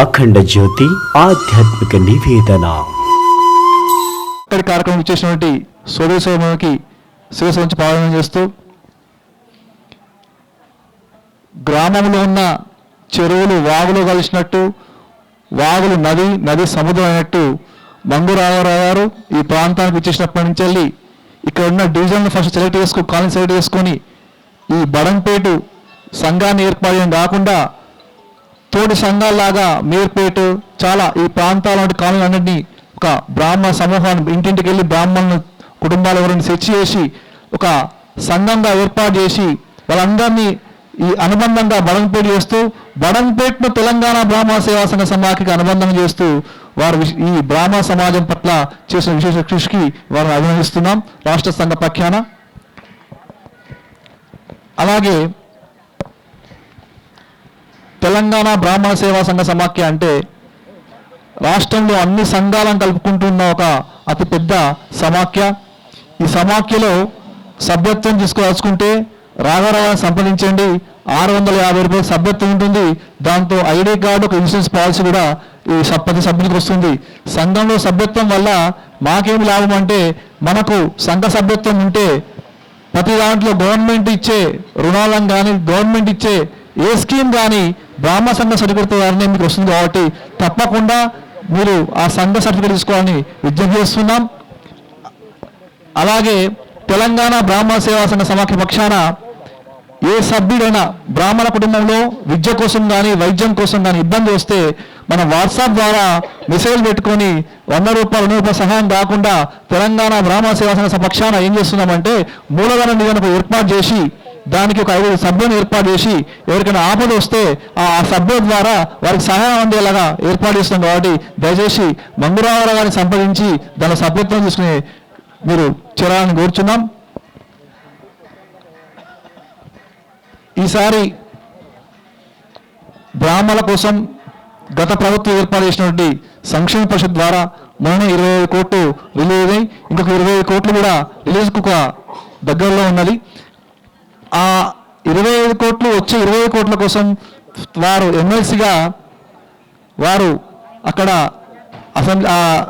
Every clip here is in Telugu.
అఖండ జ్యోతి ఆధ్యాత్మిక నివేదన. ఇక్కడి కార్యక్రమం ఇచ్చేసినటువంటి సోదరి శిరస్సు నుంచి పాలన చేస్తూ గ్రామంలో ఉన్న చెరువులు వాగులు కలిసినట్టు వాగులు నది నది సముద్రం అయినట్టు మంగు రామారావు గారు ఈ ప్రాంతానికి ఇచ్చేసినప్పటి నుంచి వెళ్ళి ఇక్కడ ఉన్న డివిజన్ ఫస్ట్ సెలెక్ట్ చేసుకుని కాలనీ సెలెక్ట్ చేసుకొని ఈ బడంపేటు సంఘాన్ని ఏర్పాటు కాకుండా తోటి సంఘాల్లాగా మేర్పేటు చాలా ఈ ప్రాంతాల కాలనీ అన్నింటినీ ఒక బ్రాహ్మణ సమూహాన్ని ఇంటింటికి వెళ్ళి బ్రాహ్మణులు కుటుంబాల ఎవరిని సెర్చ్ చేసి ఒక సంఘంగా ఏర్పాటు చేసి వాళ్ళందరినీ ఈ అనుబంధంగా బడంపేట చేస్తూ బడంపేటను తెలంగాణ బ్రాహ్మణ సేవా సంఘ సమాఖ్యకి అనుబంధం చేస్తూ వారు ఈ బ్రాహ్మణ సమాజం పట్ల చేసిన విశేష కృషికి వారిని అభినందిస్తున్నాం. రాష్ట్ర సంఘ ప్రఖ్యాన. అలాగే తెలంగాణ బ్రాహ్మణ సేవా సంఘ సమాఖ్య అంటే రాష్ట్రంలో అన్ని సంఘాలను కలుపుకుంటున్న ఒక అతిపెద్ద సమాఖ్య. ఈ సమాఖ్యలో సభ్యత్వం తీసుకోవాల్సుకుంటే రాఘారావాన్ని సంప్రదించండి. ఆరు వందల యాభై రూపాయలు సభ్యత్వం ఉంటుంది. దాంతో ఐడి కార్డు ఒక ఇన్సూరెన్స్ పాలసీ కూడా ఈ సబ్- ప్రతి సభ్యునికి వస్తుంది. సంఘంలో సభ్యత్వం వల్ల మాకేమి లాభం అంటే మనకు సంఘ సభ్యత్వం ఉంటే ప్రతి దాంట్లో గవర్నమెంట్ ఇచ్చే రుణాలను కానీ గవర్నమెంట్ ఇచ్చే ఏ స్కీమ్ కానీ బ్రాహ్మ సంఘ సర్టిఫికేట్ ద్వారానే మీకు వస్తుంది కాబట్టి తప్పకుండా మీరు ఆ సంఘ సర్టిఫికేట్ తీసుకోవాలని విజ్ఞప్తి చేస్తున్నాం. అలాగే తెలంగాణ బ్రాహ్మణ సేవా సంఘ సమాఖ్య పక్షాన ఏ సభ్యుడైనా బ్రాహ్మణ కుటుంబంలో విద్య కోసం కానీ వైద్యం కోసం కానీ ఇబ్బంది వస్తే మనం వాట్సాప్ ద్వారా మెసేజ్ పెట్టుకొని వంద రూపాయలు నూరు రూపాయల సహాయం కాకుండా తెలంగాణ బ్రాహ్మణ సేవా సంఘ పక్షాన ఏం చేస్తున్నామంటే మూలధన నిధులకు ఏర్పాటు చేసి దానికి ఒక ఐదు సభ్యులను ఏర్పాటు చేసి ఎవరికైనా ఆపద వస్తే ఆ సభ్యుల ద్వారా వారికి సహాయం అందేలాగా ఏర్పాటు చేస్తున్నాం కాబట్టి దయచేసి మంగురావరావు గారిని సంప్రదించి దాని సభ్యత్వం తీసుకుని మీరు చేరాలని కోరుచున్నాం. ఈసారి బ్రాహ్మణుల కోసం గత ప్రభుత్వం ఏర్పాటు చేసినటువంటి సంక్షేమ పరిషత్ ద్వారా మొన్న ఇరవై ఐదు కోట్లు రిలీజ్ అయ్యి ఇంకొక ఇరవై ఐదు కోట్లు కూడా రిలీజ్కు ఒక దగ్గరలో ఉన్నది. ఆ ఇరవై ఐదు కోట్లు వచ్చే ఇరవై ఐదు కోట్ల కోసం వారు ఎమ్మెల్సీగా వారు అక్కడ అసెంబ్లీ ఆ-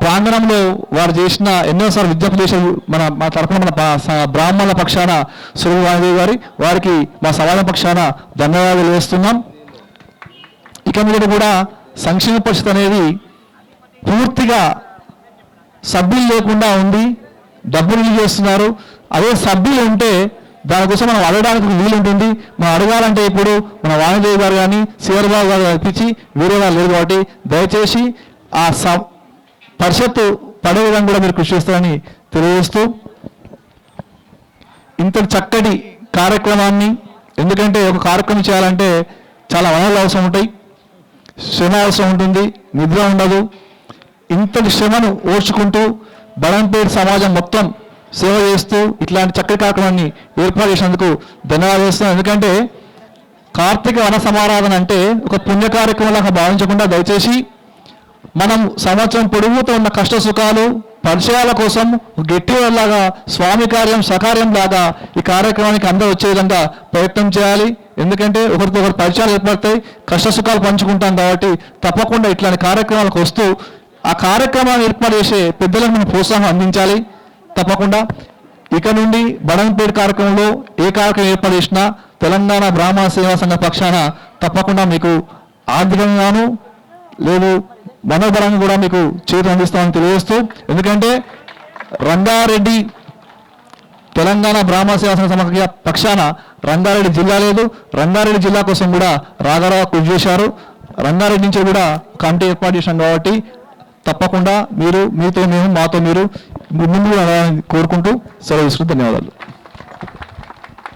ప్రాంగణంలో వారు చేసిన ఎన్నోసార్లు విజ్ఞప్తి చేసే మన మా తరఫున మన బ్రాహ్మణ బ్రాహ్మణుల పక్షాన సురభి గారి వారికి మా సమాజం పక్షాన ధన్యవాదాలు వేస్తున్నాం ఇక మీద కూడా సంక్షేమ పరిషత్ అనేది పూర్తిగా సభ్యులు లేకుండా ఉంది డబ్బులు చేస్తున్నారు. అదే సభ్యులు ఉంటే దానికోసం మనం అడగడానికి వీలు ఉంటుంది. మనం అడగాలంటే ఇప్పుడు మన వాణిజ్య గారు కానీ బాబు గారు కల్పించి వేరే వాళ్ళు లేరు కాబట్టి దయచేసి ఆ స పరిషత్తు పడే విధంగా కూడా మీరు కృషి చేస్తారని తెలియజేస్తూ ఇంత చక్కటి కార్యక్రమాన్ని ఎందుకంటే ఒక కార్యక్రమం చేయాలంటే చాలా వనరులు అవసరం ఉంటాయి. శ్రమ అవసరం ఉంటుంది నిద్ర ఉండదు. ఇంతటి శ్రమను ఓర్చుకుంటూ బలంపేరు సమాజం మొత్తం సేవ చేస్తూ ఇట్లాంటి చక్కటి కార్యక్రమాన్ని ఏర్పాటు చేసినందుకు ధన్యవాదాలు చేస్తున్నాను. ఎందుకంటే కార్తీక వన సమారాధన అంటే ఒక పుణ్య కార్యక్రమంలాగా భావించకుండా దయచేసి మనం సంవత్సరం పొడుగుతో ఉన్న కష్ట సుఖాలు పరిచయాల కోసం గట్టి లాగా స్వామి కార్యం సకార్యం లాగా ఈ కార్యక్రమానికి అందరూ వచ్చే విధంగా ప్రయత్నం చేయాలి. ఎందుకంటే ఒకరితో ఒకరు పరిచయాలు ఏర్పడతాయి కష్ట సుఖాలు పంచుకుంటాం కాబట్టి తప్పకుండా ఇట్లాంటి కార్యక్రమాలకు వస్తూ ఆ కార్యక్రమాన్ని ఏర్పాటు చేసే పెద్దలకు మనం ప్రోత్సాహం అందించాలి. తప్పకుండా ఇక నుండి బడంపేట కార్యక్రమంలో ఏ కార్యక్రమం ఏర్పాటు చేసినా తెలంగాణ బ్రాహ్మణ సేవా సంఘ పక్షాన తప్పకుండా మీకు ఆర్థికంగాను లేదు మనోబలంగా కూడా మీకు చేతి అందిస్తామని తెలియజేస్తూ ఎందుకంటే రంగారెడ్డి తెలంగాణ బ్రాహ్మణ సేవా సంఘ సమగ్ర పక్షాన రంగారెడ్డి జిల్లా లేదు. రంగారెడ్డి జిల్లా కోసం కూడా రాఘారావు కృషి చేశారు. రంగారెడ్డి నుంచి కూడా కమిటీ ఏర్పాటు చేశాం కాబట్టి తప్పకుండా మీరు మీతో మేము మాతో మీరు ముందు కోరుకుంటూ సెలవు తీసుకుంటూ ధన్యవాదాలు.